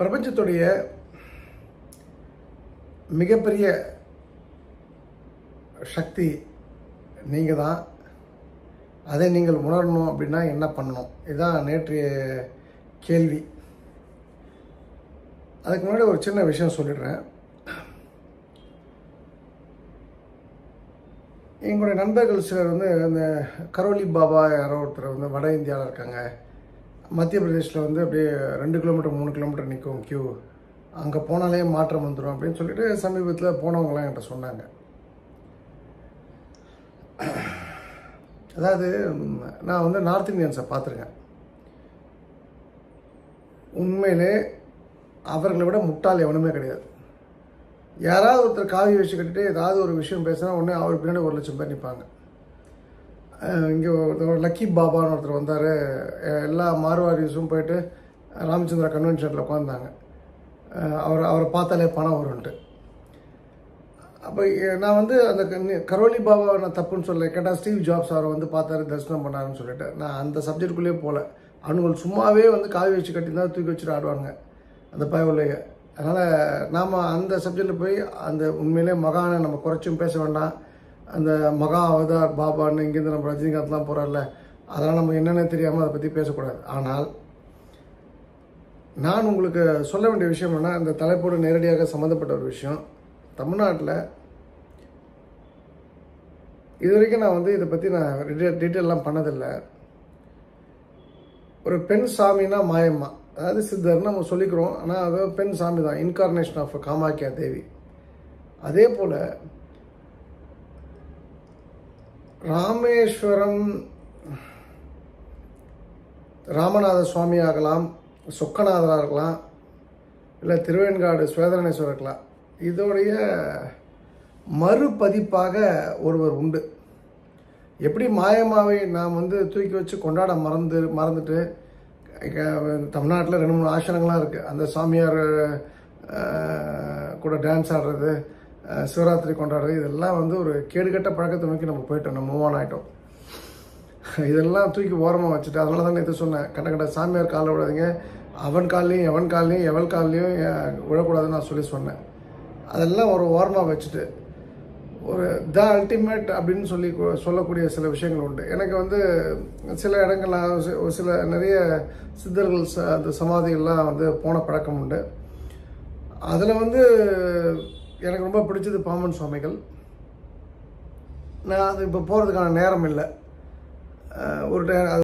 பிரபஞ்சத்துடைய மிகப்பெரிய சக்தி நீங்கள் தான் அதை நீங்கள் உணரணும் அப்படின்னா என்ன பண்ணணும்? இதுதான் நேற்றைய கேள்வி. அதுக்கு முன்னாடி ஒரு சின்ன விஷயம் சொல்லிடுறேன். எங்களுடைய நண்பர்கள் சிலர் வந்து இந்த கரோலி பாபா யாரோ ஒருத்தர் வந்து வட இந்தியாவில் இருக்காங்க. மத்திய பிரதேசில் வந்து அப்படியே ரெண்டு கிலோமீட்டர் மூணு கிலோமீட்டர் நிற்கும் க்யூ அங்கே போனாலே மாற்றம் வந்துடும் அப்படின்னு சொல்லிட்டு சமீபத்தில் போனவங்களாம் என்கிட்ட சொன்னாங்க. அதாவது நான் வந்து நார்த் இந்தியன்ஸை பார்த்துருக்கேன். உண்மையிலே அவர்களை விட முட்டாள் எவனுமே கிடையாது. யாராவது ஒருத்தர் காவி வச்சு கட்டிட்டு ஏதாவது ஒரு விஷயம் பேசினா உடனே அவர் பின்னாடி ஒரு லட்சம் பேர் நிற்பாங்க இங்கே ஒருத்தர் லக்கி பாபான்னு ஒருத்தர் வந்தார். எல்லா மார்வாரிஸும் போயிட்டு ராமச்சந்திரா கன்வென்ஷனில் உட்காந்தாங்க அவர் அவரை பார்த்தாலே பணம் வரும்ன்ட்டு. அப்போ நான் வந்து அந்த கரோலி பாபாவை நான் தப்புன்னு சொல்ல கேட்டால் ஸ்டீவ் ஜாப்ஸ் அவரை வந்து பார்த்தாரு தரிசனம் பண்ணாருன்னு சொல்லிட்டு. நான் அந்த சப்ஜெக்டுக்குள்ளேயே போகல அவனுங்கள் சும்மாவே வந்து காவி வச்சு கட்டி தூக்கி வச்சுட்டு ஆடுவாங்க அந்த பயவுலையே. அதனால் நாம் அந்த சப்ஜெக்டில் போய் அந்த உண்மையிலே மகானை நம்ம குறைச்சும் பேச வேண்டாம். அந்த மகா அவதார் பாபான்னு இங்கேருந்து நம்ம ரஜினிகாந்த்லாம் போகிறார்ல அதெல்லாம் நம்ம என்னென்ன தெரியாமல் அதை பற்றி பேசக்கூடாது. ஆனால் நான் உங்களுக்கு சொல்ல வேண்டிய விஷயம் என்ன இந்த தலைப்போடு நேரடியாக சம்மந்தப்பட்ட ஒரு விஷயம். தமிழ்நாட்டில் இது வரைக்கும் நான் வந்து இதை பற்றி நான் டீட்டெயிலெலாம் பண்ணதில்லை. ஒரு பெண் சாமினா மாயம்மா. அதாவது சித்தர்னு நம்ம சொல்லிக்கிறோம். ஆனால் அது பெண் சாமி தான் இன்கார்னேஷன் ஆஃப் காமாக்கியா தேவி. அதே போல் ராமேஸ்வரம் ராமநாத சுவாமி ஆகலாம் சொக்கநாதராக இருக்கலாம் இல்லை திருவேன்காடு சுவேதரணேஸ்வரர் இருக்கலாம். இதோடைய மறுபதிப்பாக ஒருவர் உண்டு. எப்படி மாயமாவை நாம் வந்து தூக்கி வச்சு கொண்டாட மறந்து மறந்துட்டு தமிழ்நாட்டில் ரெண்டு மூணு ஆசனங்கள்லாம் இருக்குது அந்த சாமியார் கூட டான்ஸ் ஆடுறது சிவராத்திரி கொண்டாடுறது இதெல்லாம் வந்து ஒரு கேடுகட்ட பழக்கத்தை நோக்கி நம்ம போயிட்டோம் நம்ம மூவ் ஆன் ஆகிட்டோம் இதெல்லாம் தூக்கி ஓரமாக வச்சுட்டு அதனால தான் எது சொன்னேன். கண்ட கண்ட சாமியார் காலில் விடாதீங்க அவன் கால்லையும் எவன் கால்லையும் எவள் கால்லையும் விழக்கூடாதுன்னு நான் சொல்லி சொன்னேன். அதெல்லாம் ஒரு ஓரமாக வச்சுட்டு ஒரு த அல்டிமேட் அப்படின்னு சொல்லி சொல்லக்கூடிய சில விஷயங்கள் உண்டு. எனக்கு வந்து சில இடங்கள்ல ஒரு சில நிறைய சித்தர்கள் ச- அந்த சமாதிகள்லாம் வந்து போன பழக்கம் உண்டு. அதில் வந்து எனக்கு ரொம்ப பிடிச்சது பாம்பன் சுவாமிகள். நான் அது இப்போ போகிறதுக்கான நேரம் இல்லை. ஒரு டே-